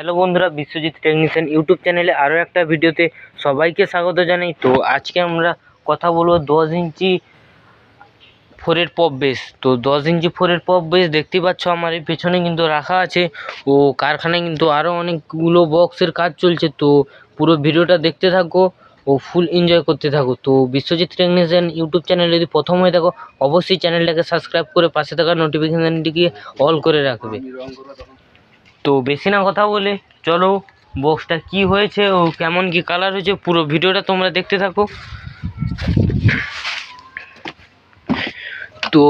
Hello বন্ধুরা, Biswajit technician YouTube চ্যানেলে আরও একটা ভিডিওতে সবাইকে স্বাগত জানাই। তো আজকে আমরা কথা বলব দশ ইঞ্চি ফোরের পপ বেস। তো দশ ইঞ্চি ফোরের পপ বেস দেখতেই পাচ্ছ আমার এই পেছনে কিন্তু রাখা আছে ও কারখানায় কিন্তু আরও অনেকগুলো বক্সের কাজ চলছে। তো পুরো ভিডিওটা দেখতে থাকো ও ফুল এনজয় করতে থাকো। তো বিশ্বজিৎ টেকনিশিয়ান ইউটিউব চ্যানেল যদি প্রথম হয়ে থাকো, অবশ্যই চ্যানেলটাকে সাবস্ক্রাইব করে পাশে থাকা নোটিফিকেশানটিকে অল করে রাখবে। তো বেশি না কথা বলে, চলো বক্সটা কি হয়েছে ও কেমন কি কালার হয়েছে পুরো ভিডিওটা তোমরা দেখতে থাকো। তো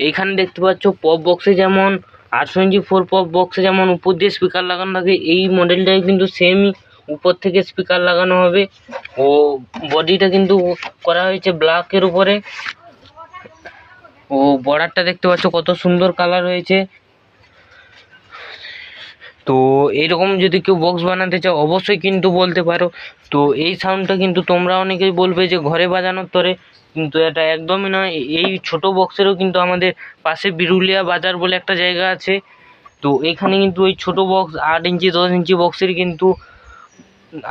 এইখানে দেখতে পাচ্ছ পপ বক্সে যেমন আটশো ইঞ্চি ফোর পপ বক্সে যেমন উপর দিয়ে স্পিকার লাগানো থাকে, এই মডেলটাই কিন্তু সেমই উপর থেকে স্পিকার লাগানো হবে। ও বডিটা কিন্তু করা হয়েছে ব্ল্যাকের উপরে। ও বর্ডারটা দেখতে পাচ্ছ কত সুন্দর কালার হয়েছে। তো এরকম যদি কেউ বক্স বানাতে চাও, অবশ্যই কিন্তু বলতে পারো। তো এই সাউন্ডটা কিন্তু তোমরা অনেকেই বলবে যে ঘরে বাজানোর তরে, কিন্তু এটা একদমই নয়। এই ছোট বক্সেরও কিন্তু আমাদের পাশে বিরুলিয়া বাজার বলে একটা জায়গা আছে। তো এখানে কিন্তু ওই ছোট বক্স আট ইঞ্চি, দশ ইঞ্চি বক্সের কিন্তু,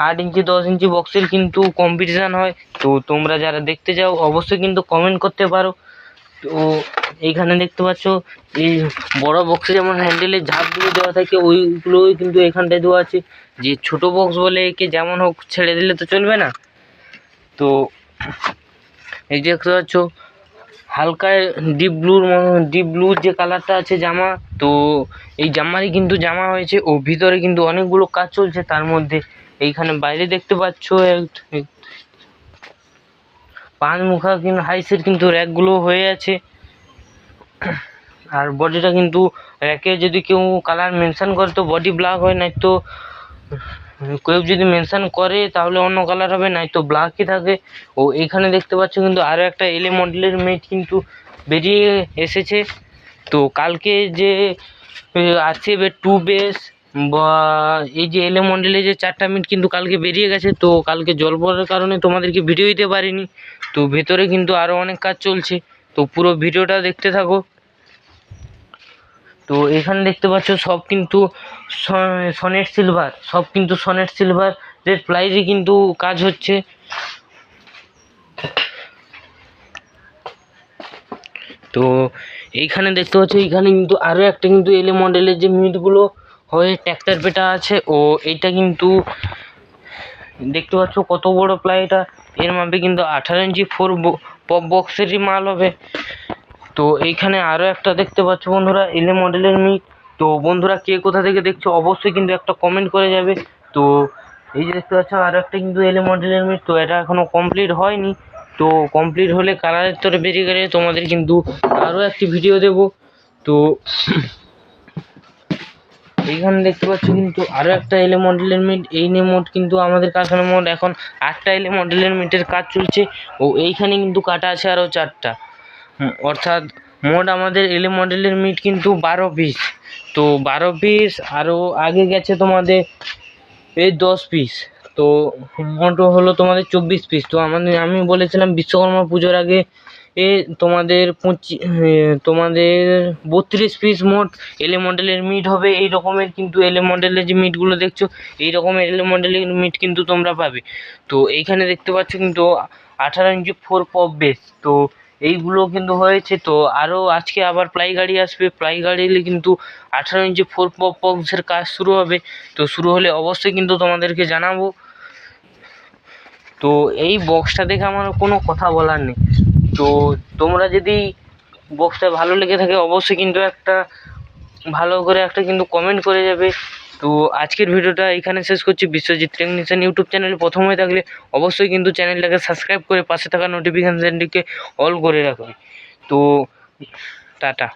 আট ইঞ্চি, দশ ইঞ্চি বক্সের কিন্তু কম্পিটিশান হয়। তো তোমরা যারা দেখতে চাও, অবশ্যই কিন্তু কমেন্ট করতে পারো। তো এইখানে দেখতে পাচ্ছ, এই বড় বক্সে যেমন হ্যান্ডেলের ঝাপগুলো দেওয়া থাকে, ওইগুলোই কিন্তু এখানটায় দেওয়া আছে। যে ছোট বক্স বলে একে যেমন হোক ছেড়ে দিলে তো চলবে না। তো এই যে দেখতে পাচ্ছ, হালকা ডিপ ব্লুর ডিপ ব্লুর যে কালারটা আছে জামা, তো এই জামারই কিন্তু জামা হয়েছে, ও ভিতরে কিন্তু অনেকগুলো কাজ চলছে, তার মধ্যে এইখানে বাইরে দেখতে পাচ্ছ পাঁচ মুখা কিন্তু হাইসের কিন্তু র্যাকগুলো হয়ে আছে। আর বডিটা কিন্তু র্যাকে যদি কেউ কালার মেনশান করে তো বডি ব্ল্যাক হয় নাই তো কেউ যদি মেনশান করে তাহলে অন্য কালার হবে নাই তো ব্ল্যাকই থাকে। ও এখানে দেখতে পাচ্ছ কিন্তু আরও একটা এলে মডেলের মেট কিন্তু বেরিয়ে এসেছে। তো কালকে যে আছে টু বেস বা এই যে এলে মডেলের যে চারটা মিট কিন্তু কালকে বেরিয়ে গেছে, তো কালকে জল পড়ার কারণে তোমাদেরকে ভিডিও দিতে পারিনি। তো ভেতরে কিন্তু আরও অনেক কাজ চলছে। তো পুরো ভিডিওটা দেখতে থাকো। তো এখানে দেখতে পাচ্ছ সব কিন্তু সনেট সিলভার সব কিন্তু সনেট সিলভার এর প্লাইজে কিন্তু কাজ হচ্ছে। তো এইখানে দেখতে পাচ্ছ, এইখানে কিন্তু আরও একটা কিন্তু এলে মডেলের যে মিটগুলো হয়ে ট্র্যাক্টর পেটা আছে, ও এইটা কিন্তু দেখতে পাচ্ছ কত বড় প্লাই এটা। এর মাপে কিন্তু আঠারো ইঞ্চি ফোর বক্সেরই মাল হবে। তো এইখানে আরও একটা দেখতে পাচ্ছ বন্ধুরা, এলে মডেলের মিট। তো বন্ধুরা, কে কোথা থেকে দেখছ অবশ্যই কিন্তু একটা কমেন্ট করে যাবে। তো এই যে দেখতে পাচ্ছ আরও একটা কিন্তু এলে মডেলের মিট। তো এটা এখনও কমপ্লিট হয়নি। তো কমপ্লিট হলে কালারের তরে বেরিয়ে গেলে তোমাদের কিন্তু আরও একটি ভিডিও দেব। তো এইখানে দেখতে পাচ্ছি কিন্তু আরও একটা এলে মডেলের মিট। এই নিয়ে মোট কিন্তু আমাদের কারখানার মোট এখন আটটা এলে মডেলের মিটের কাজ চলছে। ও এইখানে কিন্তু কাটা আছে আরও চারটা। অর্থাৎ মোট আমাদের এলে মডেলের মিট কিন্তু বারো পিস তো বারো পিস আরও আগে গেছে তোমাদের এই দশ পিস তো মোট হলো তোমাদের চব্বিশ পিস তো আমাদের, আমি বলেছিলাম বিশ্বকর্মা পুজোর আগে এ তোমাদের পঁচি তোমাদের বত্রিশ পিস মোট এলে মডেলের মিট হবে এই রকমের, কিন্তু এলে মডেলের যে মিটগুলো দেখছ, এই রকমের এলে মডেলের মিট কিন্তু তোমরা পাবে। তো এইখানে দেখতে পাচ্ছ কিন্তু আঠারো ইঞ্চি ফোর পপ বেস তো এইগুলো কিন্তু হয়েছে, তো আরও আজকে আবার প্লাই গাড়ি আসবে। প্লাই গাড়ি এলে কিন্তু আঠারো ইঞ্চি ফোর পপ বক্সের কাজ শুরু হবে। তো শুরু হলে অবশ্যই কিন্তু তোমাদেরকে জানাব। তো এই বক্সটা দেখে আমার কোনো কথা বলার নেই। তো তোমরা যদি বক্সটা ভালো লেগে থাকে, অবশ্যই কিন্তু একটা ভালো করে একটা কিন্তু কমেন্ট করে যাবে। তো আজকের ভিডিওটা এখানে শেষ করছি। বিশ্বজিৎ টেকনিশিয়ান ইউটিউব চ্যানেলে প্রথম হয়ে থাকলে অবশ্যই কিন্তু চ্যানেলটাকে সাবস্ক্রাইব করে পাশে থাকা নোটিফিকেশানটিকে অল করে রাখবে তো টাটা।